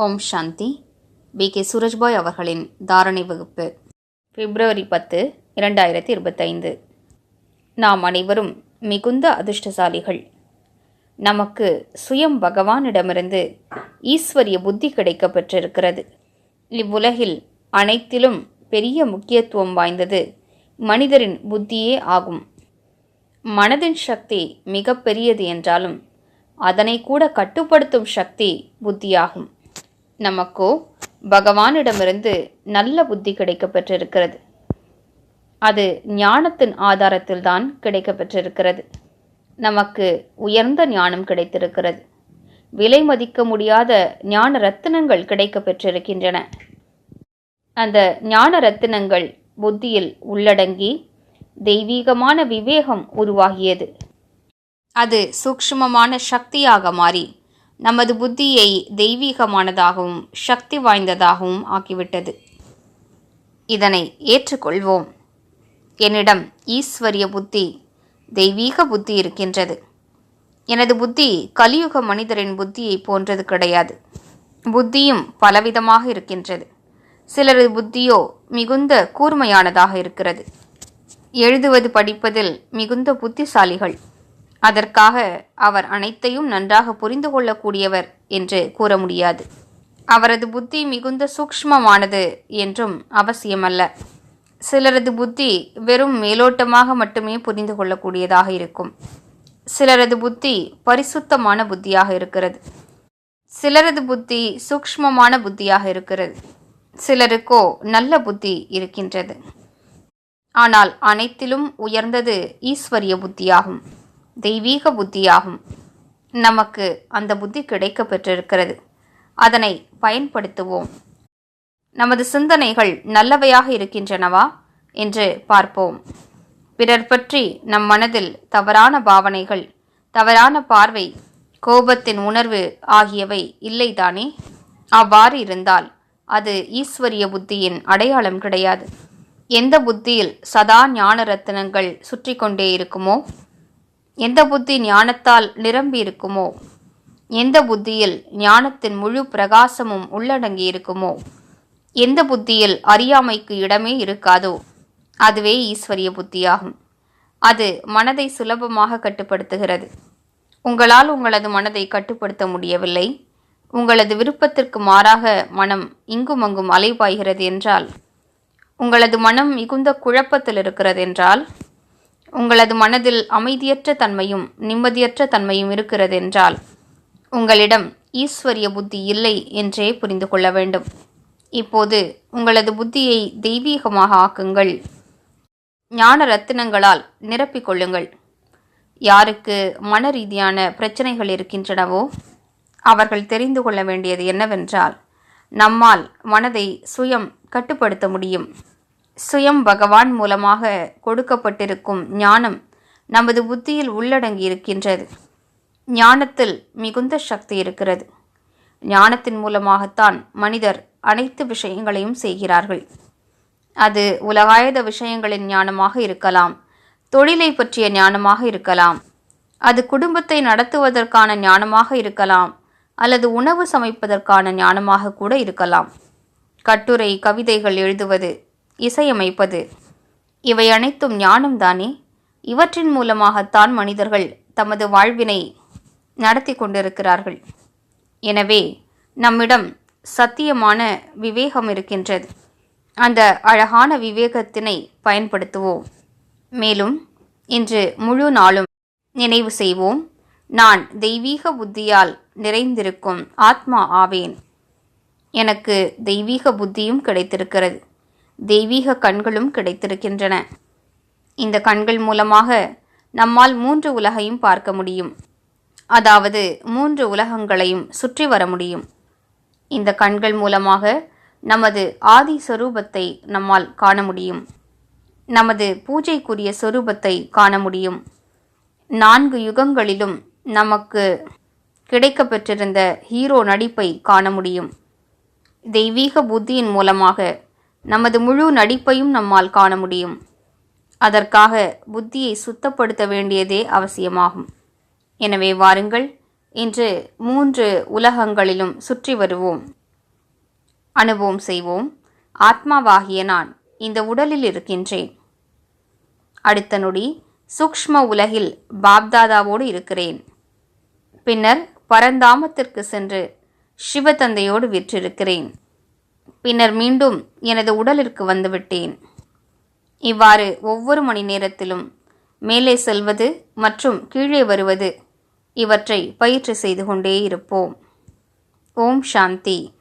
ஓம் சாந்தி. B. K. Surajbhai அவர்களின் தாரணை வகுப்பு பிப்ரவரி பத்து இரண்டாயிரத்தி இருபத்தைந்து. நாம் அனைவரும் மிகுந்த அதிர்ஷ்டசாலிகள். நமக்கு சுயம் பகவானிடமிருந்து ஈஸ்வரிய புத்தி கிடைக்க பெற்றிருக்கிறது இவ்வுலகில் அனைத்திலும் பெரிய முக்கியத்துவம் வாய்ந்தது மனிதரின் புத்தியே ஆகும். மனதின் சக்தி மிக பெரியது என்றாலும் அதனை கூட கட்டுப்படுத்தும் சக்தி புத்தியாகும். நமக்கோ பகவானிடமிருந்து நல்ல புத்தி கிடைக்க பெற்றிருக்கிறது. அது ஞானத்தின் ஆதாரத்தில்தான் கிடைக்க பெற்றிருக்கிறது. நமக்கு உயர்ந்த ஞானம் கிடைத்திருக்கிறது. விலை மதிக்க முடியாத ஞான ரத்தினங்கள் கிடைக்க பெற்றிருக்கின்றன. அந்த ஞான ரத்தினங்கள் புத்தியில் உள்ளடங்கி தெய்வீகமான விவேகம் உருவாகியது. அது சூக்ஷ்மமான சக்தியாக மாறி நமது புத்தியை தெய்வீகமானதாகவும் சக்தி வாய்ந்ததாகவும் ஆக்கிவிட்டது. இதனை ஏற்றுக்கொள்வோம். என்னிடம் ஈஸ்வரிய புத்தி தெய்வீக புத்தி இருக்கின்றது. எனது புத்தி கலியுக மனிதரின் புத்தியை போன்றது கிடையாது. புத்தியும் பலவிதமாக இருக்கின்றது. சிலரது புத்தியோ மிகுந்த கூர்மையானதாக இருக்கிறது. எழுதுவது படிப்பதில் மிகுந்த புத்திசாலிகள். அதற்காக அவர் அனைத்தையும் நன்றாக புரிந்து கொள்ளக்கூடியவர் என்று கூற முடியாது. அவரது புத்தி மிகுந்த சூக்ஷ்மமானது என்றும் அவசியமல்ல. சிலரது புத்தி வெறும் மேலோட்டமாக மட்டுமே புரிந்து கொள்ளக்கூடியதாக இருக்கும். சிலரது புத்தி பரிசுத்தமான புத்தியாக இருக்கிறது. சிலரது புத்தி சூக்ஷ்மமான புத்தியாக இருக்கிறது. சிலருக்கோ நல்ல புத்தி இருக்கின்றது. ஆனால் அனைத்திலும் உயர்ந்தது ஈஸ்வரிய புத்தியாகும். தெய்வீக புத்தியாகும். நமக்கு அந்த புத்தி கிடைக்க பெற்றிருக்கிறது. அதனை பயன்படுத்துவோம். நமது சிந்தனைகள் நல்லவையாக இருக்கின்றனவா என்று பார்ப்போம். பிறர் பற்றி நம் மனதில் தவறான பாவனைகள் தவறான பார்வை கோபத்தின் உணர்வு ஆகியவை இல்லைதானே? அவ்வாறு இருந்தால் அது ஈஸ்வரிய புத்தியின் அடையாளம் கிடையாது. எந்த புத்தியில் சதா ஞான ரத்தினங்கள் சுற்றி கொண்டே இருக்குமோ? எந்த புத்தி ஞானத்தால் நிரம்பி இருக்குமோ எந்த புத்தியில் ஞானத்தின் முழு பிரகாசமும் உள்ளடங்கி இருக்குமோ எந்த புத்தியில் அறியாமைக்கு இடமே இருக்காதோ? அதுவே ஈஸ்வரிய புத்தியாகும். அது மனதை சுலபமாக கட்டுப்படுத்துகிறது. உங்களால் உங்களது மனதை கட்டுப்படுத்த முடியவில்லை. உங்களது விருப்பத்திற்கு மாறாக மனம் இங்கும் அங்கும் அலைபாய்கிறது என்றால் உங்களது மனம் மிகுந்த குழப்பத்தில் இருக்கிறது என்றால் உங்களது மனதில் அமைதியற்ற தன்மையும் நிம்மதியற்ற தன்மையும் இருக்கிறது என்றால் உங்களிடம் ஈஸ்வரிய புத்தி இல்லை என்றே புரிந்து கொள்ள வேண்டும். இப்போது உங்களது புத்தியை தெய்வீகமாக ஆக்குங்கள். ஞான ரத்தினங்களால் நிரப்பிக் கொள்ளுங்கள். யாருக்கு மன ரீதியான பிரச்சனைகள் இருக்கின்றனவோ அவர்கள் தெரிந்து கொள்ள வேண்டியது என்னவென்றால் நம்மால் மனதை சுயம் கட்டுப்படுத்த முடியும். சுயம் பகவான் மூலமாக கொடுக்கப்பட்டிருக்கும் ஞானம் நமது புத்தியில் உள்ளடங்கி இருக்கின்றது ஞானத்தில் மிகுந்த சக்தி இருக்கிறது. ஞானத்தின் மூலமாகத்தான் மனிதர் அனைத்து விஷயங்களையும் செய்கிறார்கள். அது உலகாயத விஷயங்களின் ஞானமாக இருக்கலாம் தொழிலை பற்றிய ஞானமாக இருக்கலாம் அது குடும்பத்தை நடத்துவதற்கான ஞானமாக இருக்கலாம் அல்லது உணவு சமைப்பதற்கான ஞானமாக கூட இருக்கலாம். கட்டுரை கவிதைகள் எழுதுவது இசையமைப்பது. இவை அனைத்தும் ஞானம்தானே இவற்றின் மூலமாகத்தான் மனிதர்கள் தமது வாழ்வினை நடத்தி கொண்டிருக்கிறார்கள். எனவே நம்மிடம் சத்தியமான விவேகம் இருக்கின்றது. அந்த அழகான விவேகத்தினை பயன்படுத்துவோம். மேலும் இன்று முழு நாளும் நினைவு செய்வோம் நான் தெய்வீக புத்தியால் நிறைந்திருக்கும் ஆத்மா ஆவேன். எனக்கு தெய்வீக புத்தியும் கிடைத்திருக்கிறது. தெய்வீக கண்களும் கிடைத்திருக்கின்றன. இந்த கண்கள் மூலமாக நம்மால் மூன்று உலகையும் பார்க்க முடியும். அதாவது மூன்று உலகங்களையும் சுற்றி வர முடியும். இந்த கண்கள் மூலமாக நமது ஆதி சொரூபத்தை நம்மால் காண முடியும். நமது பூஜைக்குரிய சொரூபத்தை காண முடியும். நான்கு யுகங்களிலும் நமக்கு கிடைக்கப்பெற்றிருந்த ஹீரோ நடிப்பை காண முடியும். தெய்வீக புத்தியின் மூலமாக நமது முழு நடிப்பையும் நம்மால் காண முடியும். அதற்காக புத்தியை சுத்தப்படுத்த வேண்டியதே அவசியமாகும். எனவே வாருங்கள் இன்று மூன்று உலகங்களிலும் சுற்றி வருவோம். அனுபவம் செய்வோம். ஆத்மாவாகிய நான் இந்த உடலில் இருக்கின்றேன். அடுத்த நொடி சூக்ஷ்ம உலகில் பாப்தாதாவோடு இருக்கிறேன். பின்னர் பரந்தாமத்திற்கு சென்று சிவதந்தையோடு விற்றிருக்கிறேன். பின்னர் மீண்டும் எனது உடலிற்கு வந்துவிட்டேன். இவ்வாறு ஒவ்வொரு மணி நேரத்திலும் மேலே செல்வது மற்றும் கீழே வருவது இவற்றை பயிற்சி செய்து கொண்டே இருப்போம். ஓம் சாந்தி.